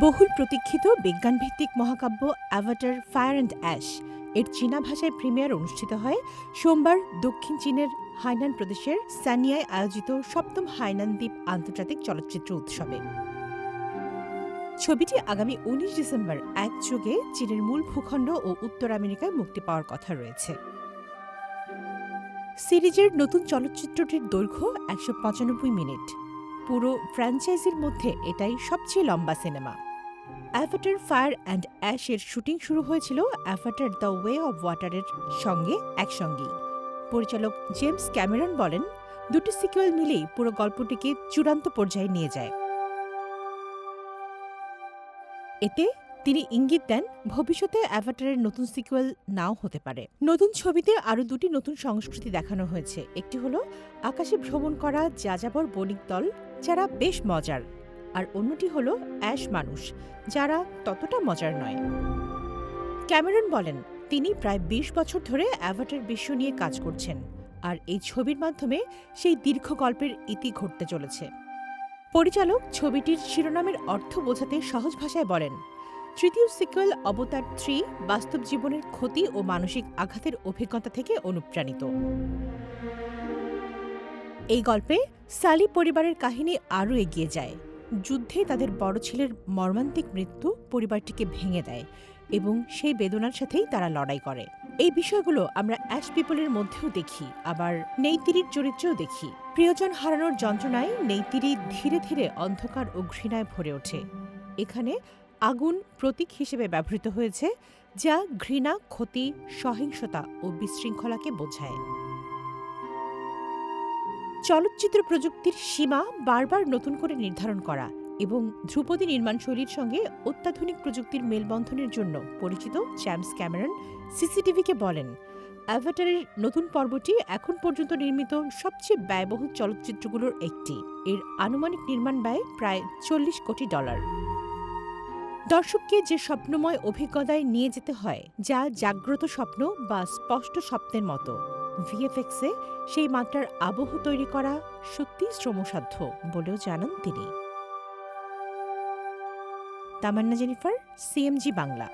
বহুল প্রতীক্ষিত বিজ্ঞানভিত্তিক মহাকাব্য অ্যাভাটার ফায়ার অ্যান্ড অ্যাশ এর চীনা ভাষায় প্রিমিয়ার অনুষ্ঠিত হয় সোমবার দক্ষিণ চীনের হাইনান প্রদেশের সানিয়ায় আয়োজিত সপ্তম হাইনান দ্বীপ আন্তর্জাতিক চলচ্চিত্র উৎসবে। ছবিটি আগামী উনিশ ডিসেম্বর একযোগে চীনের মূল ভূখণ্ড ও উত্তর আমেরিকায় মুক্তি পাওয়ার কথা রয়েছে। সিরিজের নতুন চলচ্চিত্রটির দৈর্ঘ্য একশো পঁচানব্বই মিনিট। পুরো ফ্র্যাঞ্চাইজির মধ্যে এটাই সবচেয়ে লম্বা সিনেমা। অ্যাভাটার ফায়ার অ্যান্ড অ্যাশের শুটিং শুরু হয়েছিল অ্যাভাটার দ্য ওয়ে অব ওয়াটারের সঙ্গে একসঙ্গেই। পরিচালক জেমস ক্যামেরন বলেন, দুটি সিকুয়েল মিলেই পুরো গল্পটিকে চূড়ান্ত পর্যায়ে নিয়ে যায়। এতে তিনি ইঙ্গিত দেন, ভবিষ্যতে অ্যাভাটারের নতুন সিকুয়েল নাও হতে পারে। নতুন ছবিতে আরও দুটি নতুন সংস্কৃতি দেখানো হয়েছে। একটি হলো, আকাশে ভ্রমণ করা যাযাবর বণিক দল, যারা বেশ মজার। আর অন্যটি হলো, অ্যাশ মানুষ, যারা ততটা মজার নয়। ক্যামেরন বলেন, তিনি প্রায় ২০ বছর ধরে অ্যাভাটার বিশ্ব নিয়ে কাজ করছেন। আর এই ছবির মাধ্যমে সেই দীর্ঘ গল্পের ইতি ঘটতে চলেছে। পরিচালক ছবিটির শিরোনামের অর্থ বোঝাতে সহজ ভাষায় বলেন তৃতীয় সিকুয়েল অবতার থ্রি বাস্তব জীবনের ক্ষতি ও মানসিক আঘাতের অভিজ্ঞতা থেকে অনুপ্রাণিত। এই গল্পে সালি পরিবারের কাহিনী আরও এগিয়ে যায়। যুদ্ধে তাদের বড় ছেলের মর্মান্তিক মৃত্যু পরিবারটিকে ভেঙে দেয় এবং সেই বেদনার সাথেই তারা লড়াই করে। এই বিষয়গুলো আমরা অ্যাশ পিপলের মধ্যেও দেখি, আবার নেইতিরির চরিত্রেও দেখি। প্রিয়জন হারানোর যন্ত্রণায় নেইতিরি ধীরে ধীরে অন্ধকার ও ঘৃণায় ভরে ওঠে। এখানে আগুন প্রতীক হিসেবে ব্যবহৃত হয়েছে, যা ঘৃণা, ক্ষতি, সহিংসতা ও বিশৃঙ্খলাকে বোঝায়। চলচ্চিত্র প্রযুক্তির সীমা বারবার নতুন করে নির্ধারণ করা এবং ধ্রুপদী নির্মাণশৈলীর সঙ্গে অত্যাধুনিক প্রযুক্তির মেলবন্ধনের জন্য পরিচিত জ্যামস ক্যামেরন সিসিটিভিকে বলেন, অ্যাভাটারের নতুন পর্বটি এখন পর্যন্ত নির্মিত সবচেয়ে ব্যয়বহুল চলচ্চিত্রগুলোর একটি। এর আনুমানিক নির্মাণ ব্যয় প্রায় চল্লিশ কোটি ডলার। দর্শককে যে স্বপ্নময় অভিজ্ঞতায় নিয়ে যেতে হয়, যা জাগ্রত স্বপ্ন বা স্পষ্ট স্বপ্নের মতো। ভিএফএক্সে সেই মাত্রার আবহ তৈরি করা সত্যি শ্রমসাধ্য বলেও জানান তিনি। Tamanna Jennifer, CMG Bangla.